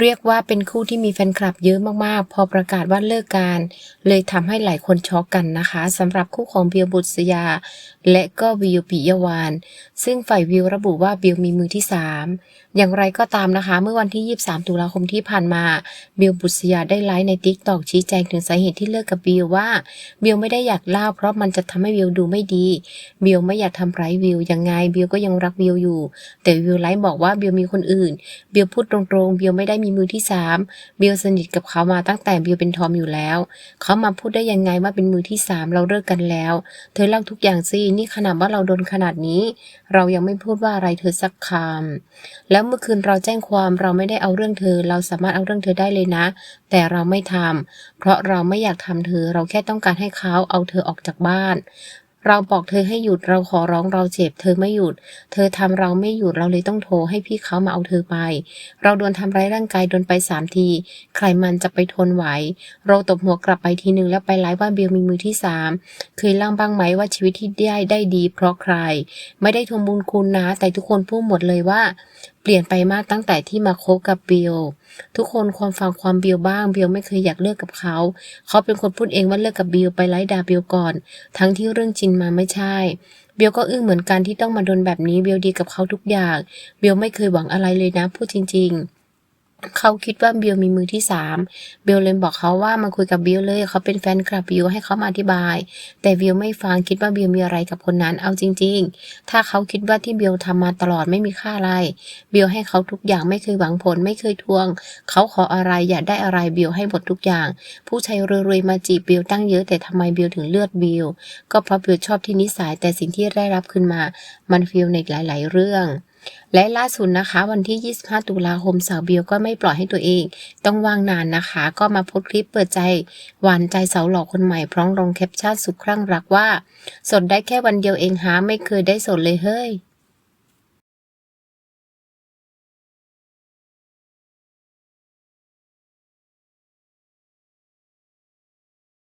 เรียกว่าเป็นคู่ที่มีแฟนคลับเยอะมากๆ พอประกาศว่าเลิกกัน เลยทำให้หลายคนช็อกกันนะคะสำหรับคู่ของเบียร์บุษยา และก็วิวปิยวาน ซึ่งฝ่ายวิวระบุว่าบิวมีมือที่ 3 อย่างไรก็ตามนะคะ เมื่อวันที่ 23 ตุลาคมที่ผ่านมาเบิวบุษยาได้ไลฟ์ในติ๊กตอกชี้แจงถึงสาเหตุที่เลิกกับบิวว่าเบิวไม่ได้อยากเล่าเพราะมันจะทำให้บิวดูไม่ดีเบิวไม่อยากทำร้ายวิวยังไงบิวก็ยังรักบิวอยู่ แต่วิวไลฟ์บอกว่าเบิวมีคนอื่นเบิวพูดตรงๆเบิวไม่ได้มีมือที่3บิวสนิทกับเขามาตั้งแต่บิวเป็นทอมอยู่แล้ว เขามาพูดได้ยังไงว่าเป็นมือที่3เราเลิกกันแล้ว เธอเล่าทุกอย่างสินี่ขนาดว่าเราโดนขนาดนี้ เรายังไม่พูดว่าอะไรเธอสักคำแล้วเมื่อคืนเราแจ้งความเราไม่ได้เอาเรื่องเธอ เราสามารถเอาเรื่องเธอได้เลยนะ แต่เราไม่ทำเพราะเราไม่อยากทำเธอ เราแค่ต้องการให้เขาเอาเธอออกจากบ้าน เราบอกเธอให้หยุดเราขอร้องเราเจ็บ เธอไม่หยุด เธอทำเราไม่หยุดเราเลยต้องโทรให้พี่เขามาเอาเธอไป เราโดนทำร้ายร่างกายโดนไปสามที ใครมันจะไปทนไหว เราตบหัวกลับไปทีนึงแล้วไปไลฟ์ว่าเบลมีมือที่สามเคยเล่าบ้างไหมว่าชีวิตที่ได้ได้ดี เพราะใคร ไม่ได้ทวงบุญคุณนะ แต่ทุกคนพูดหมดเลยว่าเปลี่ยนไปมากตั้งแต่ที่มาคบกับเบลทุกคนความฟังความเบลบ้างเบลไม่เคยอยากเลิกกับเขา เขาเป็นคนพูดเองว่าเลิกกับเบลไปไล่ด่าบิลก่อน ทั้งที่เรื่องจริงมาไม่ใช่เบลก็อึ้งเหมือนกันที่ต้องมาโดนแบบนี้เบลดีกับเขาทุกอย่าง เบลไม่เคยหวังอะไรเลยนะพูดจริง ๆ เขาคิดว่าบิลมีมือที่สามบิลเลยบอกเขาว่ามาคุยกับบิลเลยเขาเป็นแฟนคลับบิลให้เขามาอธิบาย แต่บิลไม่ฟังคิดว่าบิลมีอะไรกับคนนั้นเอาจริง ๆ ถ้าเขาคิดว่าที่บิลทำมาตลอดไม่มีค่าอะไรบิลให้เขาทุกอย่างไม่เคยหวังผลไม่เคยทวง เขาขออะไรอยากได้อะไรบิลให้หมดทุกอย่าง ผู้ชายรวยๆมาจีบบิลตั้งเยอะแต่ทำไมบิลถึงเลือดบิลก็เพราะบิลชอบที่นิสัยแต่สิ่งที่ได้รับขึ้นมา มันฟีลในหลาย ๆ เรื่อง และล่าสุดนะคะ วันที่ 25 ตุลาคมสาวเบลก็ไม่ปล่อยให้ตัวเอง ต้องว่างนานนะคะ ก็มาโพสคลิปเปิดใจหวานใจสาวหล่อคนใหม่พร้อมลงแคปชั่นสุดคลั่งรักว่าสดได้แค่วันเดียวเองหาไม่เคยได้สดเลยเฮ้ย